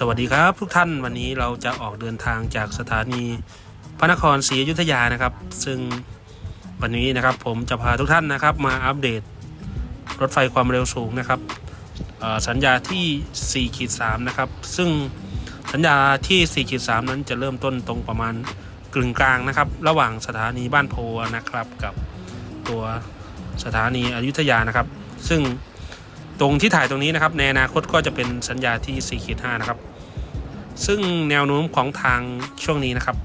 สวัสดีครับทุกท่านวันนี้เราจะออกเดินทางจากสถานีพระนครศรีอยุธยานะครับ ซึ่งวันนี้นะครับผมจะพาทุกท่านนะครับ มาอัปเดตรถไฟความเร็วสูงนะครับสัญญาที่4ขีด3นะครับ ซึ่งสัญญาที่4ขีด3นั้นจะเริ่มต้นตรงประมาณกึ่งกลางนะครับ ระหว่างสถานีบ้านโพนะครับกับตัวสถานีอยุธยานะครับ ซึ่ง ตรงที่ถ่ายตรงนี้นะครับในอนาคตก็จะเป็นสัญญาที่4ขีด5นะครับ ซึ่งแนวโน้มของทางช่วงนี้นะครับ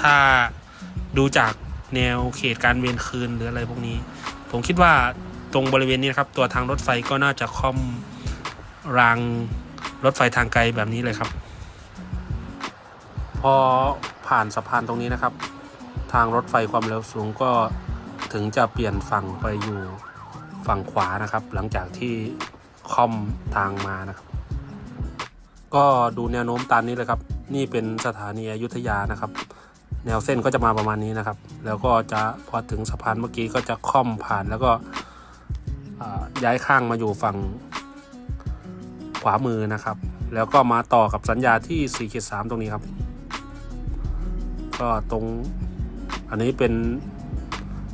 ถ้าดูจากแนวเขตการเวียนคืนหรืออะไรพวกนี้ ผมคิดว่าตรงบริเวณนี้นะครับ ตัวทางรถไฟก็น่าจะค่อมรางรถไฟทางไกลแบบนี้เลยครับ พอผ่านสะพานตรงนี้นะครับ ทางรถไฟความเร็วสูงก็ถึงจะเปลี่ยนฝั่งไปอยู่ฝั่งขวานะครับ หลังจากที่ คอมทางมานะครับ ก็ดูแนวโน้มตามนี้เลยครับ นี่เป็นสถานีอยุธยานะครับ แนวเส้นก็จะมาประมาณนี้นะครับ แล้วก็จะพอถึงสะพานเมื่อกี้ก็จะค่อมผ่านแล้วก็ย้ายข้างมาอยู่ฝั่งขวามือนะครับ แล้วก็มาต่อกับสัญญาที่4ขีด3ตรงนี้ครับ ก็ตรงอันนี้เป็น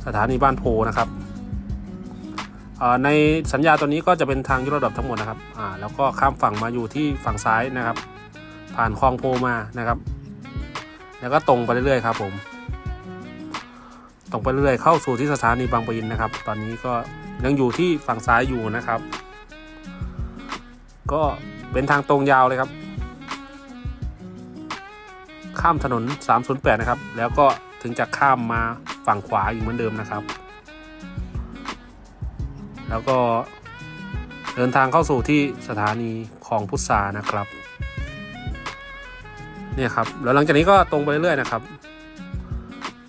สถานีบ้านโพนะครับ ในสัญญาตัวนี้ก็จะเป็นทางยกระดับทั้งหมดนะครับแล้วก็ข้ามฝั่งมาอยู่ที่ฝั่งซ้ายนะครับ ผ่านคลองโพมานะครับ แล้วก็ตรงไปเรื่อยๆครับผม ตรงไปเรื่อยๆเข้าสู่ที่สถานีบางปะอินนะครับ ตอนนี้ก็ยังอยู่ที่ฝั่งซ้ายอยู่นะครับ ก็เป็นทางตรงยาวเลยครับข้ามถนน 308 นะครับ แล้วก็ถึงจะข้ามมาฝั่งขวาอีกเหมือนเดิมนะครับ แล้วก็เดินทางเข้าสู่ที่สถานีของพุทธานะครับเนี่ยครับแล้วหลังจากนี้ก็ตรงไปเรื่อยๆนะครับ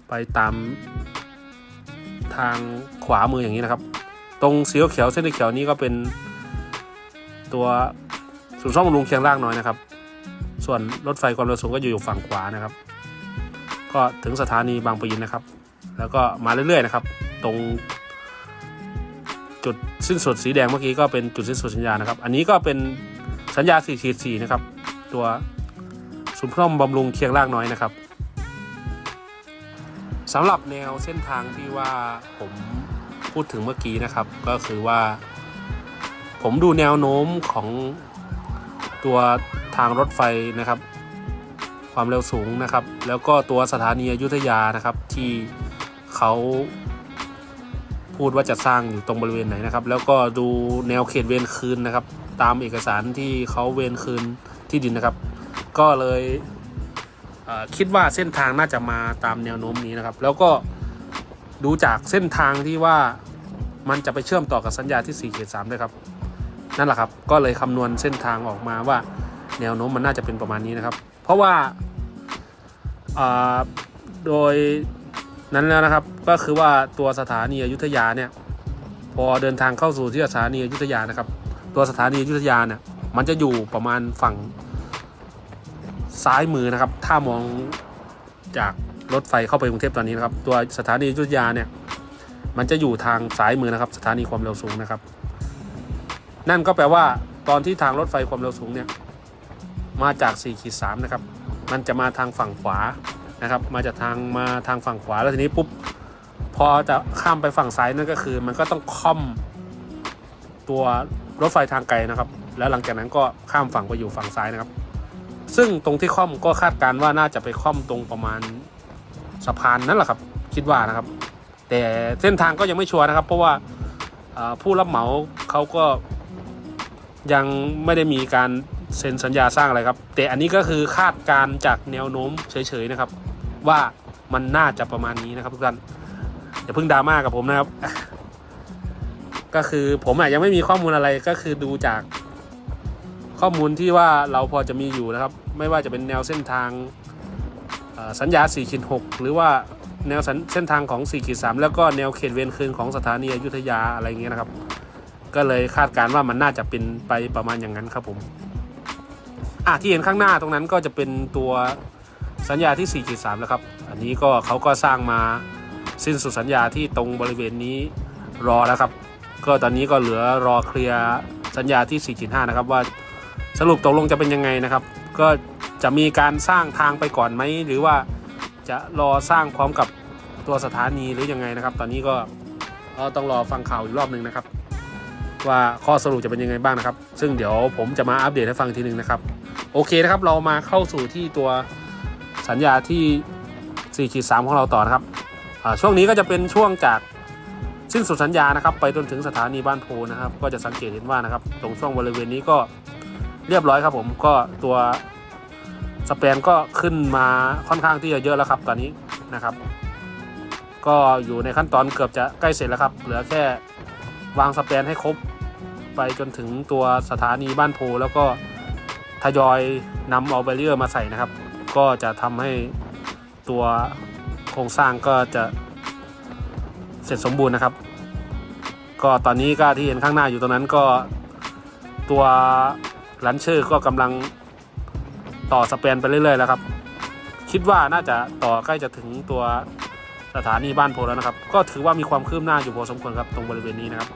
ไปตามทางขวามืออย่างนี้นะครับ ตรงสีเขียวเส้นเขียวนี้ก็เป็นตัวศูนย์ซ่อมบำรุงเคียงล่างน้อยนะครับ ส่วนรถไฟความเร็วสูงก็อยู่ฝั่งขวานะครับ ก็ถึงสถานีบางปะอินนะครับ แล้วก็มาเรื่อยๆนะครับ ตรง จุดสิ้นสุดสีแดงเมื่อกี้ก็เป็นจุดสิ้นสุดสัญญานะครับ อันนี้ก็เป็นสัญญา4ขีด4นะครับ ตัวศูนย์ซ่อมบำรุงเคียงล่างน้อยนะครับสำหรับแนวเส้นทางที่ว่าผมพูดถึงเมื่อกี้นะครับ ก็คือว่า ผมดูแนวโน้มของตัวทางรถไฟนะครับ ความเร็วสูงนะครับ แล้วก็ตัวสถานีอยุธยานะครับที่เขา พูดว่าจะสร้างอยู่ตรงบริเวณไหนนะครับ แล้วก็ดูแนวเขตเวรคืนนะครับ ตามเอกสารที่เขาเวรคืนที่ดินนะครับ ก็เลยเคิดว่าเส้นทางน่าจะมาตามแนวโน้มนี้นะครับ แล้วก็ดูจากเส้นทางที่ว่ามันจะไปเชื่อมต่อกับสัญญาที่4เขต3ด้วยครับ นั่นแหละครับก็เลยคำนวณเส้นทางออกมาว่าแนวโน้มมันน่าจะเป็นประมาณนี้นะครับ เพราะว่าโดย นั้นแล้วนะครับก็คือว่าตัวสถานีอยุธยาเนี่ยพอเดินทางเข้าสู่ที่สถานีอยุธยานะครับ ตัวสถานีอยุธยาเนี่ยมันจะอยู่ประมาณฝั่งซ้ายมือนะครับ ถ้ามองจากรถไฟเข้าไปกรุงเทพตอนนี้นะครับ ตัวสถานีอยุธยาเนี่ยมันจะอยู่ทางซ้ายมือนะครับ สถานีความเร็วสูงนะครับ นั่นก็แปลว่าตอนที่ทางรถไฟความเร็วสูงเนี่ยมาจาก4ขีด3นะครับ มันจะมาทางฝั่งขวา นะครับมาจากทางมาทางฝั่งขวาแล้วทีนี้ปุ๊บพอจะข้ามไปฝั่งซ้ายนั่นก็คือ มันก็ต้องค่อมตัวรถไฟทางไกลนะครับ แล้วหลังจากนั้นก็ข้ามฝั่งไปอยู่ฝั่งซ้ายนะครับ ซึ่งตรงที่ค่อมก็คาดการว่าน่าจะไปค่อมตรงประมาณสะพานนั่นแหละครับ คิดว่านะครับ แต่เส้นทางก็ยังไม่ชัวร์นะครับ เพราะว่าผู้รับเหมาเขาก็ยังไม่ได้มีการเซ็นสัญญาสร้างอะไรครับ แต่อันนี้ก็คือคาดการจากแนวโน้มเฉยๆนะครับ ว่ามันน่าจะประมาณนี้นะครับทุกท่านอย่าเพิ่งดราม่ากับผมนะครับ ก็คือผมอะยังไม่มีข้อมูลอะไรก็คือดูจากข้อมูลที่ว่าเราพอจะมีอยู่นะครับ ไม่ว่าจะเป็นแนวเส้นทางสัญญา4ขีด6หรือว่าแนวเส้นทางของ4ขีด3แล้วก็แนวเขตเวรคืนของสถานีอยุธยาอะไรเงี้ยนะครับ ก็เลยคาดการณ์ว่ามันน่าจะเป็นไปประมาณอย่างนั้นครับผมอะที่เห็นข้างหน้าตรงนั้นก็จะเป็นตัว สัญญาที่ 4.3 แล้วครับ อันนี้ก็เขาก็สร้างมาสิ้นสุดสัญญาที่ตรงบริเวณนี้รอแล้วครับ ก็ตอนนี้ก็เหลือรอเคลียร์สัญญาที่ 4.5 นะครับว่าสรุปตกลงจะเป็นยังไงนะครับ ก็จะมีการสร้างทางไปก่อนไหมหรือว่าจะรอสร้างพร้อมกับตัวสถานีหรือยังไงนะครับ ตอนนี้ก็ต้องรอฟังข่าวอีกรอบหนึ่งนะครับ ว่าข้อสรุปจะเป็นยังไงบ้างนะครับ ซึ่งเดี๋ยวผมจะมาอัปเดตให้ฟังทีหนึ่งนะครับ โอเคนะครับเรามาเข้าสู่ที่ตัว สัญญาที่4ขีด3ของเราต่อนะครับช่วงนี้ก็จะเป็นช่วงจากสิ้นสุดสัญญานะครับ ไปจนถึงสถานีบ้านโพนะครับ ก็จะสังเกตเห็นว่านะครับ ตรงช่วงบริเวณนี้ก็เรียบร้อยครับผมก็ตัวสเปนก็ขึ้นมาค่อนข้างที่จะเยอะแล้วครับตอนนี้นะครับ ก็อยู่ในขั้นตอนเกือบจะใกล้เสร็จแล้วครับ เหลือแค่วางสเปนให้ครบ ไปจนถึงตัวสถานีบ้านโพแล้วก็ทยอยนำเอาเบรียร์มาใส่นะครับ ก็จะทำให้ตัวโครงสร้างก็จะเสร็จสมบูรณ์นะครับ ก็ตอนนี้ก็ที่เห็นข้างหน้าอยู่ตรงนั้นก็ตัวลันเชอร์ก็กำลังต่อสเปนไปเรื่อยๆแล้วครับ คิดว่าน่าจะต่อใกล้จะถึงตัวสถานีบ้านโพแล้วนะครับ ก็ถือว่ามีความคืบหน้าอยู่พอสมควรครับตรงบริเวณนี้นะครับ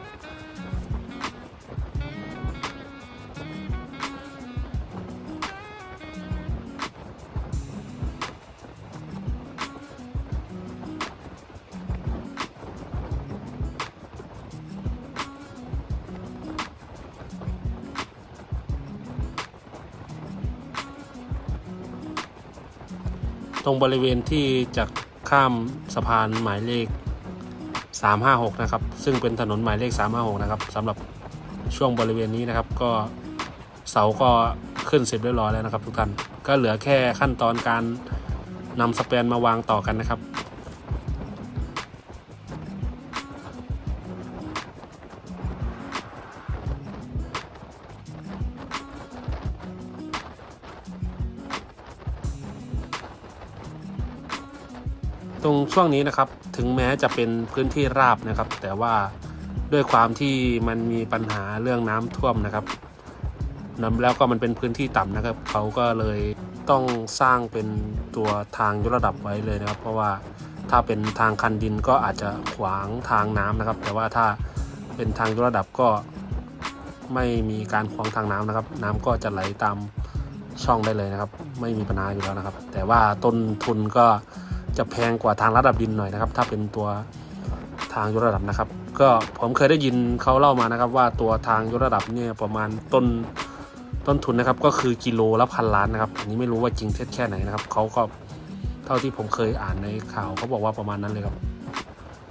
ตรงบริเวณที่จะข้ามสะพานหมายเลข 356 นะครับ ซึ่งเป็นถนนหมายเลข 356 นะครับสำหรับช่วงบริเวณนี้นะครับ ก็เสาก็ขึ้นเสร็จเรียบร้อยแล้วนะครับ ทุกท่านก็เหลือแค่ขั้นตอนการนำสแปนมาวางต่อกันนะครับ ตรงช่วงนี้นะครับถึงแม้จะเป็นพื้นที่ราบนะครับ แต่ว่าด้วยความที่มันมีปัญหาเรื่องน้ำท่วมนะครับนำแล้วก็มันเป็นพื้นที่ต่ำนะครับเขาก็เลยต้องสร้างเป็นตัวทางยกระดับไว้เลยนะครับ เพราะว่าถ้าเป็นทางคันดินก็อาจจะขวางทางน้ำนะครับ แต่ว่าถ้าเป็นทางยกระดับก็ไม่มีการขวางทางน้ำนะครับ น้ำก็จะไหลตามช่องได้เลยนะครับ ไม่มีปัญหาอยู่แล้วนะครับ แต่ว่าต้นทุนก็ จะแพงกว่าทางระดับดินหน่อยนะครับ ถ้าเป็นตัวทางยกระดับนะครับ ก็ผมเคยได้ยินเขาเล่ามานะครับ ว่าตัวทางยกระดับเนี่ยประมาณต้นต้นทุนนะครับ ก็คือกิโลละพันล้านนะครับอันนี้ไม่รู้ว่าจริงเท็จแค่ไหนนะครับเขาก็เท่าที่ผมเคยอ่านในข่าวเขาบอกว่าประมาณนั้นเลยครับ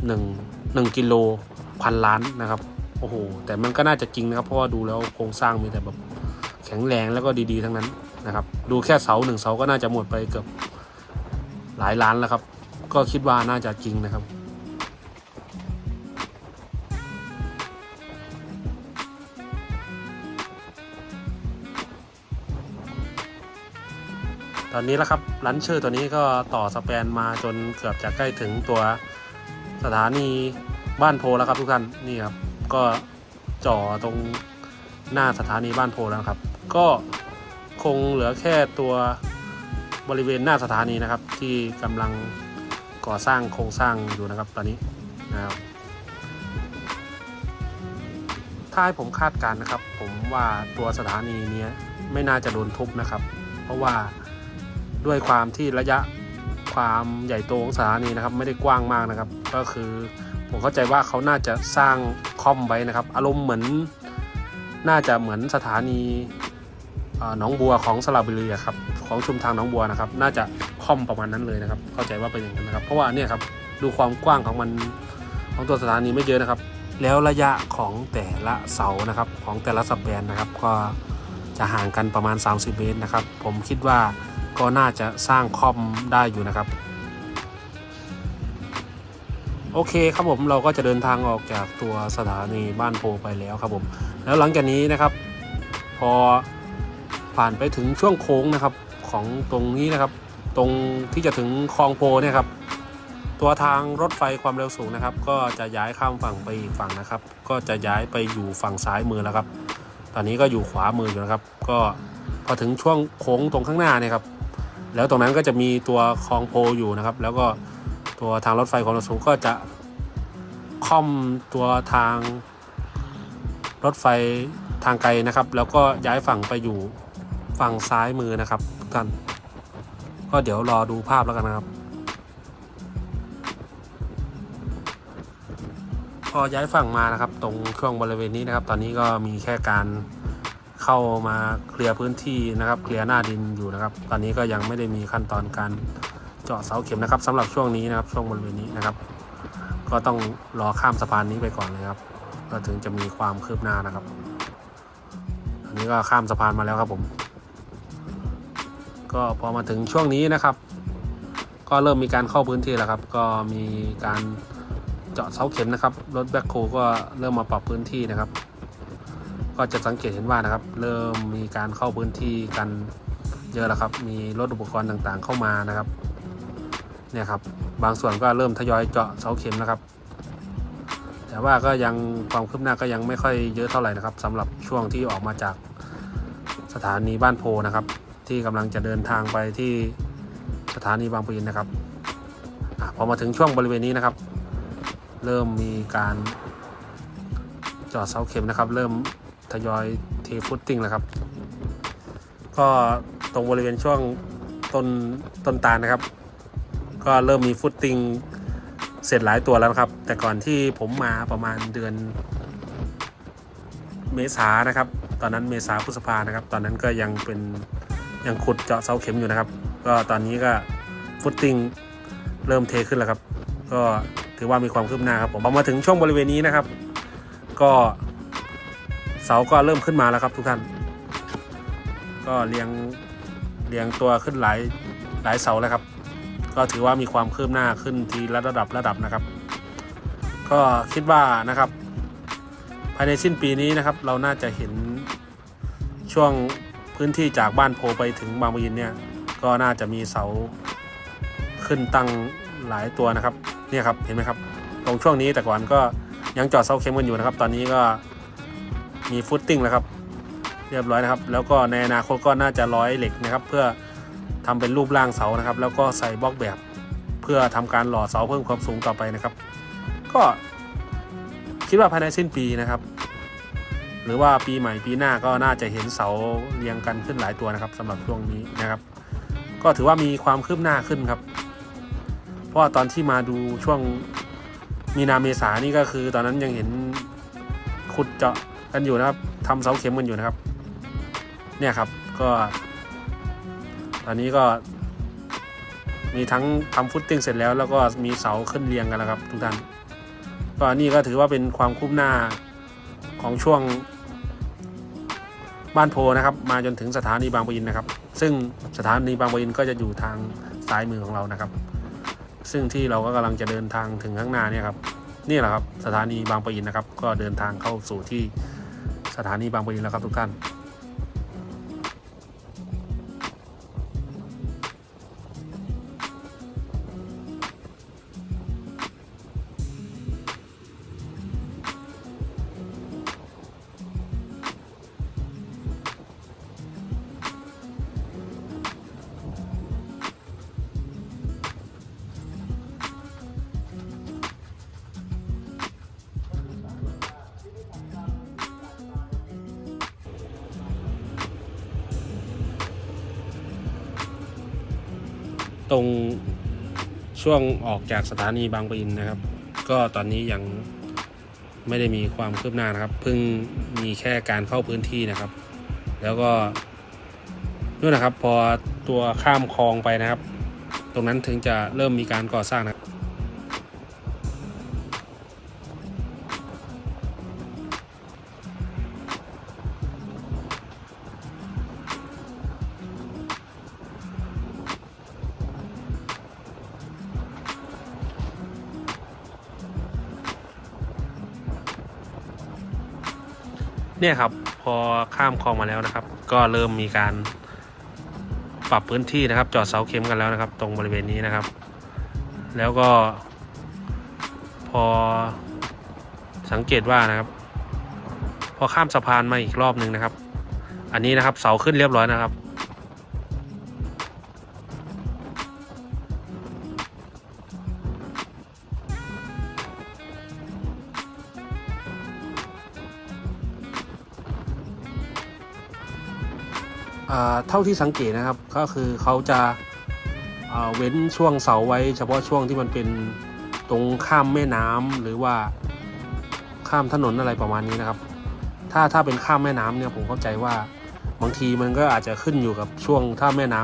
หนึ่งหนึ่งกิโลพันล้านนะครับโอ้โหแต่มันก็น่าจะจริงนะครับ เพราะว่าดูแล้วโครงสร้างมีแต่แบบแข็งแรงแล้วก็ดีๆทั้งนั้นนะครับ ดูแค่เสาหนึ่งเสาก็น่าจะหมดไปเกือบ หลายล้านแล้วครับ ก็คิดว่าน่าจะจริงนะครับตอนนี้แล้วครับลันเชอร์ตัวนี้ก็ต่อสแปนมาจนเกือบจะใกล้ถึงตัวสถานีบ้านโพแล้วครับทุกท่านนี่ครับ ก็จ่อตรงหน้าสถานีบ้านโพแล้วครับ ก็คงเหลือแค่ตัว บริเวณหน้าสถานีนะครับ ที่กำลังก่อสร้างโครงสร้างอยู่นะครับตอนนี้นะครับถ้าให้ผมคาดการณ์นะครับ ผมว่าตัวสถานีนี้ไม่น่าจะโดนทุบนะครับ เพราะว่าด้วยความที่ระยะความใหญ่โตของสถานีนะครับ ไม่ได้กว้างมากนะครับ ก็คือผมเข้าใจว่าเขาน่าจะสร้างคอมไว้นะครับ อารมณ์เหมือนน่าจะเหมือนสถานีหนองบัวของสระบุรีครับ ของชุมทางหนองบัวนะครับ น่าจะค่อมประมาณนั้นเลยนะครับ เข้าใจว่าเป็นอย่างนั้นนะครับ เพราะว่าเนี่ยครับดูความกว้างของมันของตัวสถานีไม่เยอะนะครับ แล้วระยะของแต่ละเสานะครับของแต่ละสับแบนนะครับ ก็จะห่างกันประมาณ 30 เมตรนะครับ ผมคิดว่าก็น่าจะสร้างคอมได้อยู่นะครับ โอเคครับผมเราก็จะเดินทางออกจากตัวสถานีบ้านโพไปแล้วครับผม แล้วหลังจากนี้นะครับ พอผ่านไปถึงช่วงโค้งนะครับ ของตรงนี้นะครับ ตรงที่จะถึงคลองโพเนี่ยครับ ตัวทางรถไฟความเร็วสูงนะครับ ก็จะย้ายข้ามฝั่งไปอีกฝั่งนะครับ ก็จะย้ายไปอยู่ฝั่งซ้ายมือแล้วครับ ตอนนี้ก็อยู่ขวามืออยู่นะครับ ก็พอถึงช่วงโค้งตรงข้างหน้าเนี่ยครับแล้วตรงนั้นก็จะมีตัวคลองโพอยู่นะครับ แล้วก็ตัวทางรถไฟความเร็วสูงก็จะค่อมตัวทางรถไฟทางไกลนะครับ แล้วก็ย้ายฝั่งไปอยู่ฝั่งซ้ายมือนะครับ กท่านก็เดี๋ยวรอดูภาพแล้วกันนะครับ พอย้ายฝั่งมานะครับ ตรงช่วงบริเวณนี้นะครับ ตอนนี้ก็มีแค่การเข้ามาเคลียร์พื้นที่นะครับ เคลียร์หน้าดินอยู่นะครับ ตอนนี้ก็ยังไม่ได้มีขั้นตอนการเจาะเสาเข็มนะครับสำหรับช่วงนี้นะครับ ช่วงบริเวณนี้นะครับ ก็ต้องรอข้ามสะพานนี้ไปก่อนเลยครับก็ถึงจะมีความคืบหน้านะครับ อันนี้ก็ข้ามสะพานมาแล้วครับผม ก็พอมาถึงช่วงนี้นะครับ ก็เริ่มมีการเข้าพื้นที่แล้วครับ ก็มีการเจาะเสาเข็มนะครับ รถแบ็คโฮก็เริ่มมาปรับพื้นที่นะครับ ก็จะสังเกตเห็นว่านะครับ เริ่มมีการเข้าพื้นที่กันเยอะแล้วครับ มีรถอุปกรณ์ต่างๆเข้ามานะครับ เนี่ยครับ บางส่วนก็เริ่มทยอยเจาะเสาเข็มนะครับ แต่ว่าก็ยังความคืบหน้าก็ยังไม่ค่อยเยอะเท่าไหร่นะครับสำหรับช่วงที่ออกมาจากสถานีบ้านโพนะครับ ที่กำลังจะเดินทางไปที่สถานีบางปะอินนะครับอพอมาถึงช่วงบริเวณนี้นะครับ เริ่มมีการจาะเสาเข็มนะครับ เริ่มทยอยเทฟุตติ้งแล้วครับ ก็ตรงบริเวณช่วงต้นต้นตาลนะครับ ก็เริ่มมีฟุตติ้งเสร็จหลายตัวแล้วนะครับ แต่ก่อนที่ผมมาประมาณเดือนเมษานะครับ ตอนนั้นเมษาพฤษภานะครับ ตอนนั้นก็ยังเป็น ยังขุดเจาะเสาเข็มอยู่นะครับ ก็ตอนนี้ก็ฟุตติ้งเริ่มเทขึ้นแล้วครับ ก็ถือว่ามีความคืบหน้าครับผมพอมาถึงช่วงบริเวณนี้นะครับ ก็เสาก็เริ่มขึ้นมาแล้วครับทุกท่าน ก็เรียงเรียงตัวขึ้นหลายหลายเสาแล้วครับ ก็ถือว่ามีความคืบหน้าขึ้นทีละระดับระดับนะครับ ก็คิดว่านะครับ ภายในสิ้นปีนี้นะครับ เราน่าจะเห็นช่วง พื้นที่จากบ้านโพไปถึงบางปะอินเนี่ย ก็น่าจะมีเสาขึ้นตั้งหลายตัวนะครับ เนี่ยครับเห็นไหมครับ ตรงช่วงนี้แต่ก่อนก็ยังจอดเสาเข็มกันอยู่นะครับ ตอนนี้ก็มีฟุตติ้งแล้วครับ เรียบร้อยนะครับ แล้วก็ในอนาคตก็น่าจะร้อยเหล็กนะครับ เพื่อทำเป็นรูปร่างเสานะครับ แล้วก็ใส่บล็อกแบบ เพื่อทำการหล่อเสาเพิ่มความสูงต่อไปนะครับ ก็คิดว่าภายในสิ้นปีนะครับ หรือว่าปีใหม่ปีหน้าก็น่าจะเห็นเสาเรียงกันขึ้นหลายตัวนะครับสำหรับช่วงนี้นะครับ ก็ถือว่ามีความคืบหน้าขึ้นครับ เพราะาตอนที่มาดูช่วงมีนาเมษานี่ก็คือ ตอนนั้นยังเห็นขุดเจาะกันอยู่นะครับทำเสาเข็มกันอยู่นะครับ เนี่ยครับก็ตอนนี้ก็ มีทั้งทำฟุตติ้งเสร็จแล้ว แล้วก็มีเสาขึ้นเรียงกันแล้วครับ ทุกท่านก็นี่ก็ถือว่าเป็นความคืบหน้าของช่วง บ้านโพนะครับ มาจนถึงสถานีบางปะอินนะครับ ซึ่งสถานีบางปะอินก็จะอยู่ทางซ้ายมือของเรานะครับ ซึ่งที่เราก็กำลังจะเดินทางถึงข้างหน้าเนี่ยครับนี่แหละครับสถานีบางปะอินนะครับ ก็เดินทางเข้าสู่ที่สถานีบางปะอินแล้วครับทุกท่าน ช่วงออกจากสถานีบางปะอินนะครับ ก็ตอนนี้ยังไม่ได้มีความคืบหน้านะครับเพิ่งมีแค่การเข้าพื้นที่นะครับ แล้วก็นู่นนะครับ พอตัวข้ามคลองไปนะครับ ตรงนั้นถึงจะเริ่มมีการก่อสร้างนะครับ เนี่ยครับพอข้ามคลองมาแล้วนะครับ ก็เริ่มมีการปรับพื้นที่นะครับ จอดเสาเข็มกันแล้วนะครับ ตรงบริเวณนี้นะครับ แล้วก็ พอสังเกตว่านะครับ พอข้ามสะพานมาอีกรอบหนึ่งนะครับ อันนี้นะครับเสาขึ้นเรียบร้อยนะครับ เท่าที่สังเกตนะครับก็คือเขาจะอ่าเว้นช่วงเสาไว้ เฉพาะช่วงที่มันเป็นตรงข้ามแม่น้ำหรือว่าข้ามถนนอะไรประมาณนี้นะครับ ถ้าถ้าเป็นข้ามแม่น้ำเนี่ยผมเข้าใจว่าบางทีมันก็อาจจะขึ้นอยู่กับช่วงถ้าแม่น้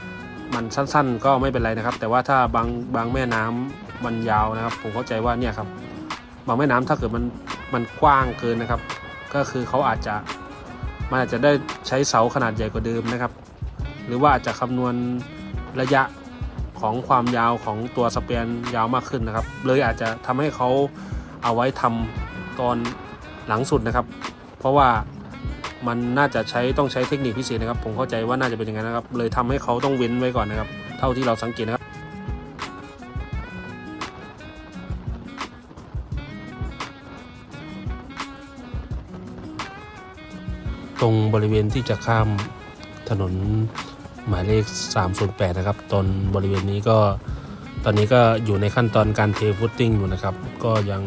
ำมันสั้น ๆ ก็ไม่เป็นไรนะครับ แต่ว่าถ้าบางบางแม่น้ำมันยาวนะครับ ผมเข้าใจว่าเนี่ยครับบางแม่น้ำถ้าเกิดมันมันกว้างเกินนะครับ ก็คือเขาอาจจะ มันอาจจะได้ใช้เสาขนาดใหญ่กว่าเดิมนะครับ หรือว่าอาจจะคำนวณระยะของความยาวของตัวสเปียนยาวมากขึ้นนะครับ เลยอาจจะทำให้เขาเอาไว้ทำตอนหลังสุดนะครับ เพราะว่ามันน่าจะใช้ต้องใช้เทคนิคพิเศษนะครับ ผมเข้าใจว่าน่าจะเป็นอย่างนั้นนะครับ เลยทำให้เขาต้องเว้นไว้ก่อนนะครับ เท่าที่เราสังเกตนะครับ รงบริเวณที่จะข้ามถนนหมายเลข 308 นะครับ ตอนบริเวณนี้ก็ตอนนี้ก็อยู่ในขั้นตอนการเทฟุตติ้งอยู่นะครับ ก็ยัง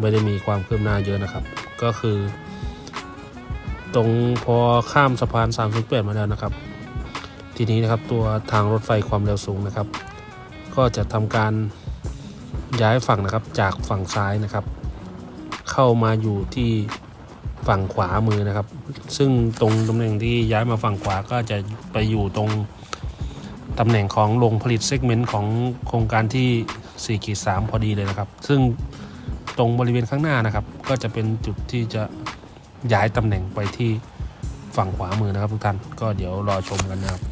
ไม่ได้มีความคืบหน้าเยอะนะครับ ก็คือ ตรงพอข้ามสะพาน 308 มาแล้วนะครับ ทีนี้นะครับตัวทางรถไฟความเร็วสูงนะครับ ก็จะทำการย้ายฝั่งนะครับจากฝั่งซ้ายนะครับ เข้ามาอยู่ที่ ฝั่งขวามือนะครับ ซึ่งตรงตำแหน่งที่ย้ายมาฝั่งขวาก็จะไปอยู่ตรงตำแหน่งของโรงผลิตเซกเมนต์ของโครงการที่4ขีด3พอดีเลยนะครับ ซึ่งตรงบริเวณข้างหน้านะครับ ก็จะเป็นจุดที่จะย้ายตำแหน่งไปที่ฝั่งขวามือนะครับทุกท่านก็เดี๋ยวรอชมกันนะครับ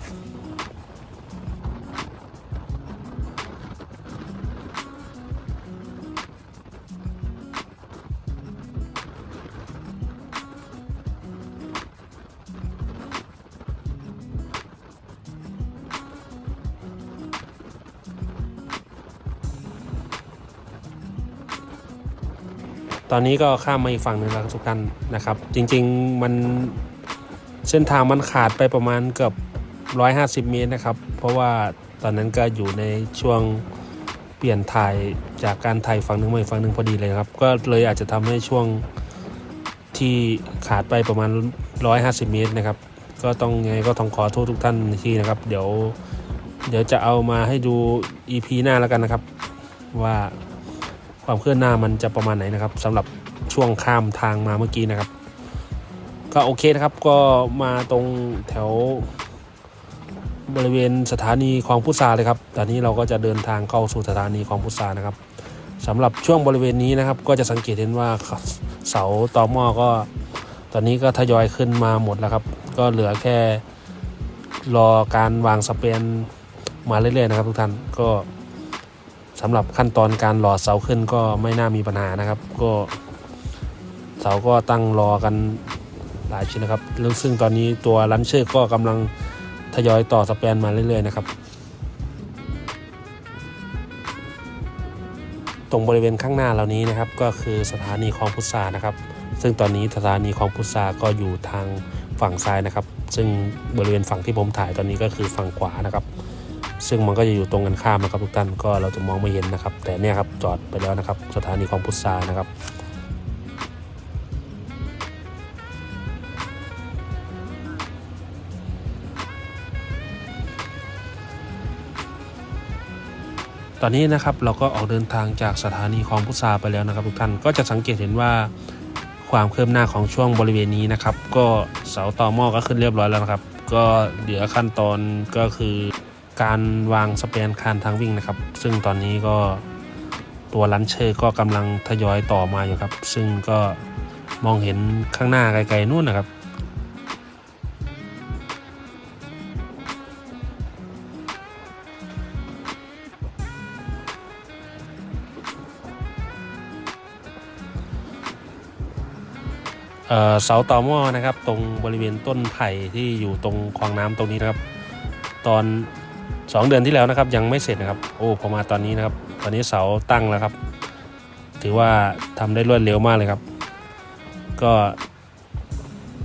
อนนี้ก็ข้ามมาอีกฝั่งหนึ่งแล้วทุกท่านนะครับ จริงๆมันเส้นทางมันขาดไปประมาณเกือบ 150 เมตรนะครับ เพราะว่าตอนนั้นก็อยู่ในช่วงเปลี่ยนถ่ายจากการถ่ายฝั่งหนึ่งมาอีกฝั่งหนึ่งพอดีเลยครับ ก็เลยอาจจะทำให้ช่วงที่ขาดไปประมาณ 150 เมตรนะครับ ก็ต้องไงก็ต้องขอโทษทุกท่านทีนะครับ เดี๋ยวเดี๋ยวจะเอามาให้ดู EP หน้าแล้วกันนะครับว่า ความเคลื่อนหน้ามันจะประมาณไหนนะครับสำหรับช่วงข้ามทางมาเมื่อกี้นะครับ ก็โอเคนะครับก็มาตรงแถวบริเวณสถานีคลองพุทราเลยครับ ตอนนี้เราก็จะเดินทางเข้าสู่สถานีคลองพุทรานะครับสำหรับช่วงบริเวณนี้นะครับ ก็จะสังเกตเห็นว่าเสาตอหม้อก็ ตอนนี้ก็ทยอยขึ้นมาหมดแล้วครับ ก็เหลือแค่รอการวางสเปนมาเรื่อยๆนะครับทุกท่านก็ สำหรับขั้นตอนการหล่อเสาขึ้นก็ไม่น่ามีปัญหานะครับ ก็เสาก็ตั้งรอกันหลายชิ้นนะครับแล้วซึ่งตอนนี้ตัวลันเชอร์ก็กำลังทยอยต่อสแปนมาเรื่อยๆนะครับ ตรงบริเวณข้างหน้าเหล่านี้นะครับ ก็คือสถานีคลองพุทรานะครับ ซึ่งตอนนี้สถานีคลองพุทราก็อยู่ทางฝั่งซ้ายนะครับ ซึ่งบริเวณฝั่งที่ผมถ่ายตอนนี้ก็คือฝั่งขวานะครับ ซึ่งมันก็จะอยู่ตรงกันข้ามนะครับทุกท่านก็เราจะมองไม่เห็นนะครับ แต่เนี่ยครับจอดไปแล้วนะครับ สถานีของพุทรานะครับตอนนี้นะครับเราก็ออกเดินทางจากสถานีคลองพุทราไปแล้วนะครับ ทุกท่านก็จะสังเกตเห็นว่าความเคืบหน้าของช่วงบริเวณนี้นะครับ ก็เสาต่อหม้อก็ขึ้นเรียบร้อยแล้วนะครับ ก็เหลือขั้นตอนก็คือ การวางสเปนคานทางวิ่งนะครับ ซึ่งตอนนี้ก็ตัวลันเชอร์ก็กำลังทยอยต่อมาอยู่ครับ ซึ่งก็มองเห็นข้างหน้าไกลๆนู่นนะครับ เสาต่อหม้อนะครับ ตรงบริเวณต้นไผ่ที่อยู่ตรงคลองน้ำตรงนี้นะครับ ตอน 2 เดือนที่แล้วนะครับยังไม่เสร็จนะครับ โอ้พอมาตอนนี้นะครับ ตอนนี้เสาตั้งแล้วครับ ถือว่าทำได้รวดเร็วมากเลยครับ ก็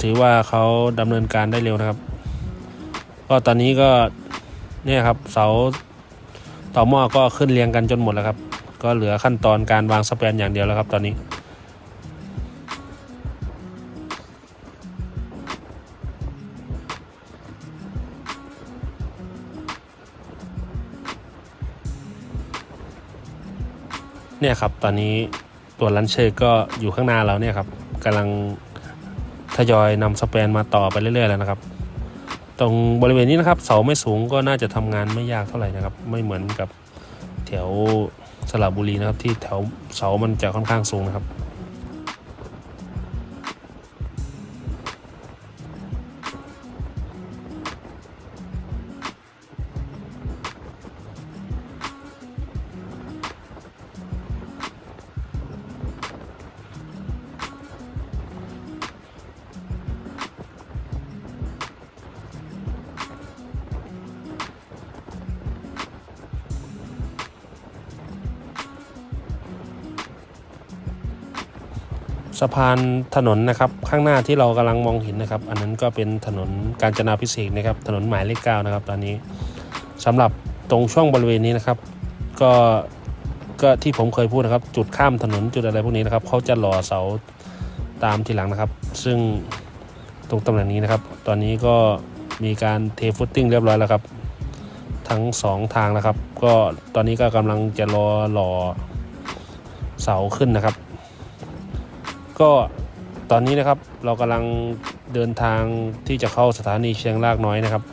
ถือว่าเขาดำเนินการได้เร็วนะครับ ก็ตอนนี้ก็เนี่ยครับเสาต่อหม้อก็ขึ้นเรียงกันจนหมดแล้วครับ ก็เหลือขั้นตอนการวางสแปนอย่างเดียวแล้วครับ ตอนนี้ เนี่ยครับตอนนี้ตัวลันเชอร์ก็อยู่ข้างหน้าเราเนี่ยครับกำลังทยอยนำสเปนมาต่อไปเรื่อยๆแล้วนะครับ ตรงบริเวณนี้นะครับเสาไม่สูงก็น่าจะทำงานไม่ยากเท่าไหร่นะครับ ไม่เหมือนกับแถวสระบุรีนะครับที่แถวเสามันจะค่อนข้างสูงนะครับ สะพานถนนนะครับข้างหน้าที่เรากำลังมองเห็นนะครับ อันนั้นก็เป็นถนนกาญจนาพิเศษนะครับ ถนนหมายเลขเก้านะครับ ตอนนี้สำหรับตรงช่วงบริเวณนี้นะครับ ก็ก็ที่ผมเคยพูดนะครับ จุดข้ามถนนจุดอะไรพวกนี้นะครับเขาจะหล่อเสาตามทีหลังนะครับ ซึ่งตรงตำแหน่งนี้นะครับ ตอนนี้ก็มีการเทฟุตติ้งเรียบร้อยแล้วครับ ทั้งสองทางนะครับ ก็ตอนนี้ก็กำลังจะรอหล่อเสาขึ้นนะครับ ก็ตอนนี้นะครับเรากำลังเดินทางที่จะเข้าสถานีเชียงรากน้อยนะครับ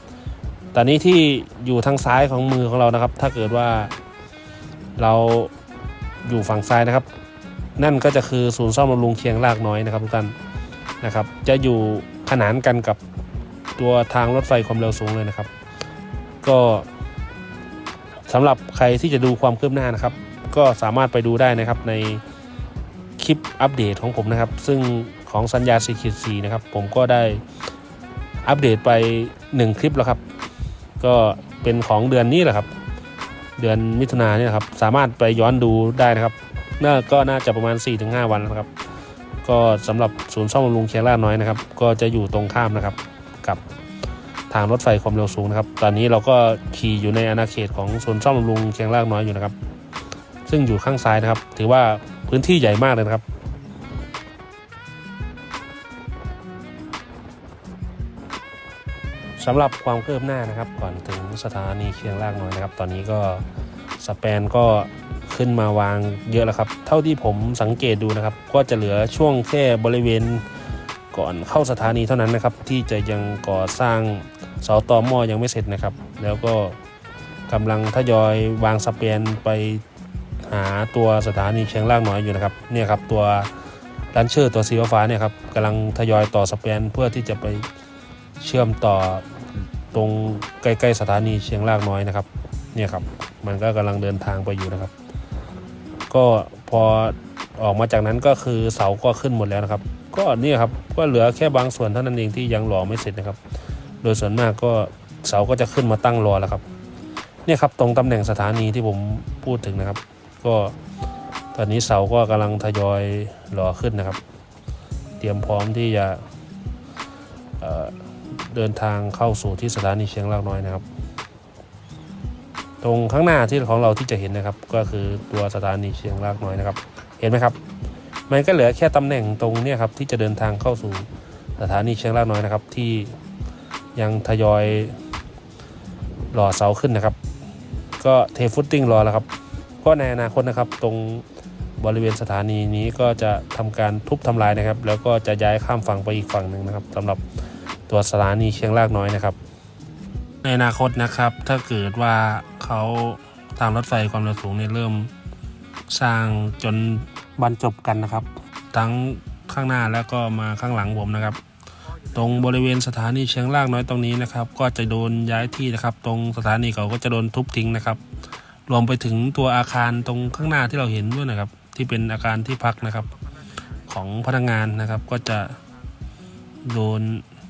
ตอนนี้ที่อยู่ทางซ้ายของมือของเรานะครับ ถ้าเกิดว่าเราอยู่ฝั่งซ้ายนะครับ นั่นก็จะคือศูนย์ซ่อมบำรุงเชียงรากน้อยนะครับทุกท่านนะครับ จะอยู่ขนานกันกับตัวทางรถไฟความเร็วสูงเลยนะครับ ก็สำหรับใครที่จะดูความคืบหน้านะครับ ก็สามารถไปดูได้นะครับใน ลิปอัปเดตของผมนะครับ ซึ่งของสัญญาสีขีดีนะครับ ผมก็ได้อัปเดตไป 1 คลิปแล้วครับ ก็เป็นของเดือนนี้แหละครับ เดือนมิถุนายนเนี่ยครับ สามารถไปย้อนดูได้นะครับน่าก็น่าจะประมาณ 4-5 วันนะครับ ก็สำหรับศูนย์ซ่อมบำรุงเชียงรากน้อยนะครับ ก็จะอยู่ตรงข้ามนะครับกับทางรถไฟความเร็วสูงนะครับ ตอนนี้เราก็ขี่อยู่ในอาณาเขตของศูนย์ซ่อมบำรุงเชียงรากน้อยอยู่นะครับ ซึ่งอยู่ข้างซ้ายนะครับ ถือว่า พื้นที่ใหญ่มากเลยนะครับ สำหรับความคืบหน้านะครับ ก่อนถึงสถานีเชียงรากน้อยนะครับ ตอนนี้ก็สแปนก็ขึ้นมาวางเยอะแล้วครับ เท่าที่ผมสังเกตดูนะครับ ก็จะเหลือช่วงแค่บริเวณก่อนเข้าสถานีเท่านั้นนะครับ ที่จะยังก่อสร้างเสาตอหม้อยังไม่เสร็จนะครับ แล้วก็กำลังทยอยวางสแปนไป หาตัวสถานีเชียงรากน้อยอยู่นะครับเนี่ยครับตัวลันเชอร์ตัวสีฟ้าเนี่ยครับกำลังทยอยต่อสแปนเพื่อที่จะไปเชื่อมต่อตรงใกล้ๆสถานีเชียงรากน้อยนะครับเนี่ยครับมันก็กำลังเดินทางไปอยู่นะครับ ก็พอออกมาจากนั้นก็คือเสาก็ขึ้นหมดแล้วนะครับ ก็เนี่ยครับก็เหลือแค่บางส่วนเท่านั้นเองที่ยังหล่อไม่เสร็จนะครับ โดยส่วนมากก็เสาก็จะขึ้นมาตั้งรอแล้วครับเนี่ยครับตรงตำแหน่งสถานีที่ผมพูดถึงนะครับ ก็ตอนนี้เสาก็กำลังทยอยหล่อขึ้นนะครับ เตรียมพร้อมที่จะเเดินทางเข้าสู่ที่สถานีเชียงรากน้อยนะครับ ตรงข้างหน้าที่ของเราที่จะเห็นนะครับ ก็คือตัวสถานีเชียงรากน้อยนะครับ เห็นไหมครับ มันก็เหลือแค่ตำแหน่งตรงนี้ครับที่จะเดินทางเข้าสู่สถานีเชียงรากน้อยนะครับ ที่ยังทยอยหล่อเสาขึ้นนะครับ ก็เทฟุตติ้งรอแล้วครับ ก็ในอนาคตนะครับตรงบริเวณสถานีนี้ก็จะทำการทุบทำลายนะครับ แล้วก็จะย้ายข้ามฝั่งไปอีกฝั่งหนึ่งนะครับสำหรับตัวสถานีเชียงรากน้อยนะครับ ในอนาคตนะครับ ถ้าเกิดว่าเขาทางรถไฟความเร็วสูงเนี่ยเริ่มสร้างจนบรรจบกันนะครับ ทั้งข้างหน้าแล้วก็มาข้างหลังผมนะครับ ตรงบริเวณสถานีเชียงรากน้อยตรงนี้นะครับ ก็จะโดนย้ายที่นะครับ ตรงสถานีเขาก็จะโดนทุบทิ้งนะครับ รวมไปถึงตัวอาคารตรงข้างหน้าที่เราเห็นด้วยนะครับ ที่เป็นอาคารที่พักนะครับ ของพนักงานนะครับ ก็จะโดน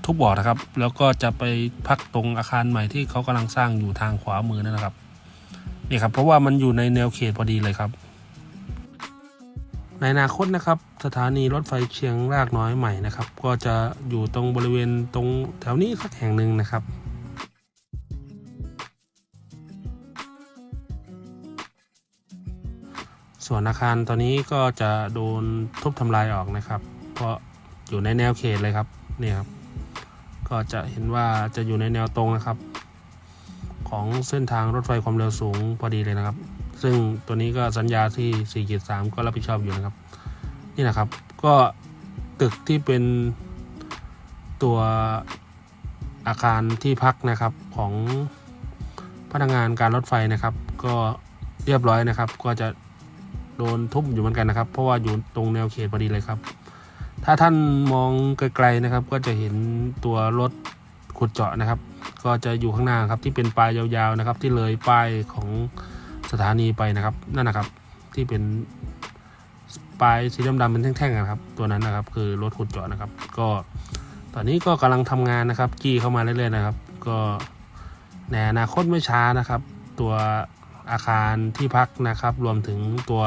ทุบบ่อนะครับ แล้วก็จะไปพักตรงอาคารใหม่ที่เขากำลังสร้างอยู่ทางขวามือนั่นนะครับนี่ครับเพราะว่ามันอยู่ในแนวเขตพอดีเลยครับ ในอนาคตนะครับ สถานีรถไฟเชียงรากน้อยใหม่นะครับ ก็จะอยู่ตรงบริเวณตรงแถวนี้สักแห่งหนึ่งนะครับ ส่วนอาคารตอนนี้ก็จะโดนทุบทำลายออกนะครับ เพราะอยู่ในแนวเขตเลยครับนี่ครับ ก็จะเห็นว่าจะอยู่ในแนวตรงนะครับ ของเส้นทางรถไฟความเร็วสูงพอดีเลยนะครับ ซึ่งตัวนี้ก็สัญญาที่ 4.3 ก็รับผิดชอบอยู่นะครับ นี่นะครับ ก็ตึกที่เป็นตัวอาคารที่พักนะครับของพนักงานการรถไฟนะครับ ก็เรียบร้อยนะครับ ก็จะ โดนทุบอยู่เหมือนกันนะครับ เพราะว่าอยู่ตรงแนวเขตพอดีเลยครับ ถ้าท่านมองไกลๆนะครับ ก็จะเห็นตัวรถขุดเจาะนะครับ ก็จะอยู่ข้างหน้าครับที่เป็นปลายยาวๆนะครับ ที่เลยป้ายของสถานีไปนะครับนั่นนะครับที่เป็นปลายสีดำๆเป็นแท่งๆนะครับ ตัวนั้นนะครับ คือรถขุดเจาะนะครับ ก็ ตอนนี้ก็กำลังทำงานนะครับจี้เข้ามาเรื่อยๆนะครับ ก็ในอนาคตไม่ช้านะครับ ตัว อาคารที่พักนะครับ รวมถึงตัว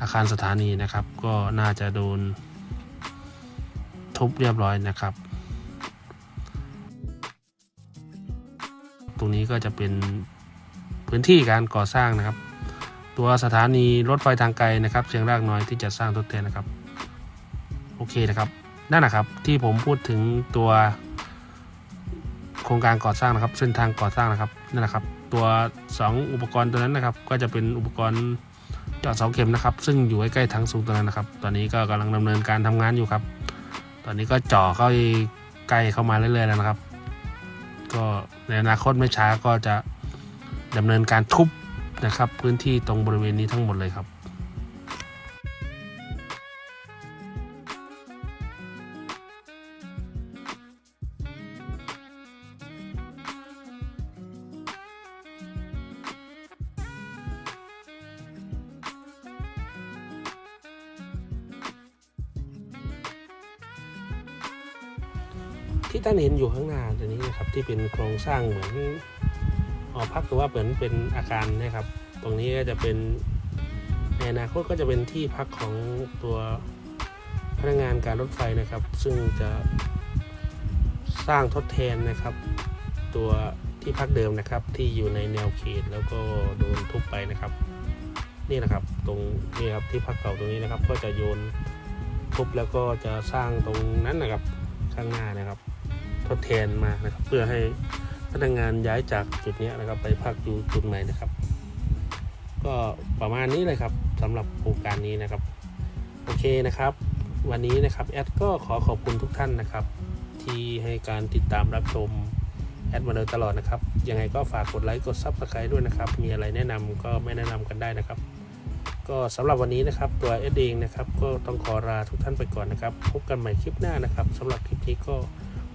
อาคารสถานีนะครับ ก็น่าจะโดนทุบเรียบร้อยนะครับ ตรงนี้ก็จะเป็นพื้นที่การก่อสร้างนะครับ ตัวสถานีรถไฟทางไกลนะครับเชียงรากน้อยที่จะสร้างทดแทนนะครับ โอเคนะครับนั่นนะครับที่ผมพูดถึงตัว โครงการก่อสร้างนะครับ เส้นทางก่อสร้างนะครับนั่นนะครับ ตัว 2 อุปกรณ์ตัวนั้นนะครับ ก็จะเป็นอุปกรณ์เจาะเสาเข็มนะครับ ซึ่งอยู่ใกล้ๆทางสูงตัวนั้นนะครับ ตอนนี้ก็กำลังดำเนินการทำงานอยู่ครับ ตอนนี้ก็เจ่อเข้าใกล้เข้ามาเรื่อยๆแล้วนะครับ ก็ในอนาคตไม่ช้าก็จะดำเนินการทุบนะครับ พื้นที่ตรงบริเวณนี้ทั้งหมดเลยครับ ที่เป็นโครงสร้างเหมือนหอพักหรือว่าเหมือนเป็นอาคารนะครับ ตรงนี้ก็จะเป็นในอนาคตก็จะเป็นที่พักของตัวพนักงานการรถไฟนะครับ ซึ่งจะสร้างทดแทนนะครับ ตัวที่พักเดิมนะครับ ที่อยู่ในแนวเขตแล้วก็โดนทุบไปนะครับ นี่นะครับตรงนี้ครับที่พักเก่าตรงนี้นะครับ ก็จะโยนทุบแล้วก็จะสร้างตรงนั้นนะครับข้างหน้านะครับ ทดแทนมานะครับ เพื่อให้พนักงานย้ายจากจุดนี้นะครับ ไปพักอยู่จุดใหม่นะครับ ก็ประมาณนี้เลยครับสำหรับโครงการนี้นะครับ โอเคนะครับ วันนี้นะครับแอดก็ขอขอบคุณทุกท่านนะครับ ที่ให้การติดตามรับชมแอดมาโดยตลอดนะครับ ยังไงก็ฝากกดไลค์กดซับสไครต์ด้วยนะครับ มีอะไรแนะนำก็ไม่แนะนำกันได้นะครับ ก็สำหรับวันนี้นะครับ ตัวเอดเองนะครับ ก็ต้องขอลาทุกท่านไปก่อนนะครับ พบกันใหม่คลิปหน้านะครับสำหรับคลิปนี้ก็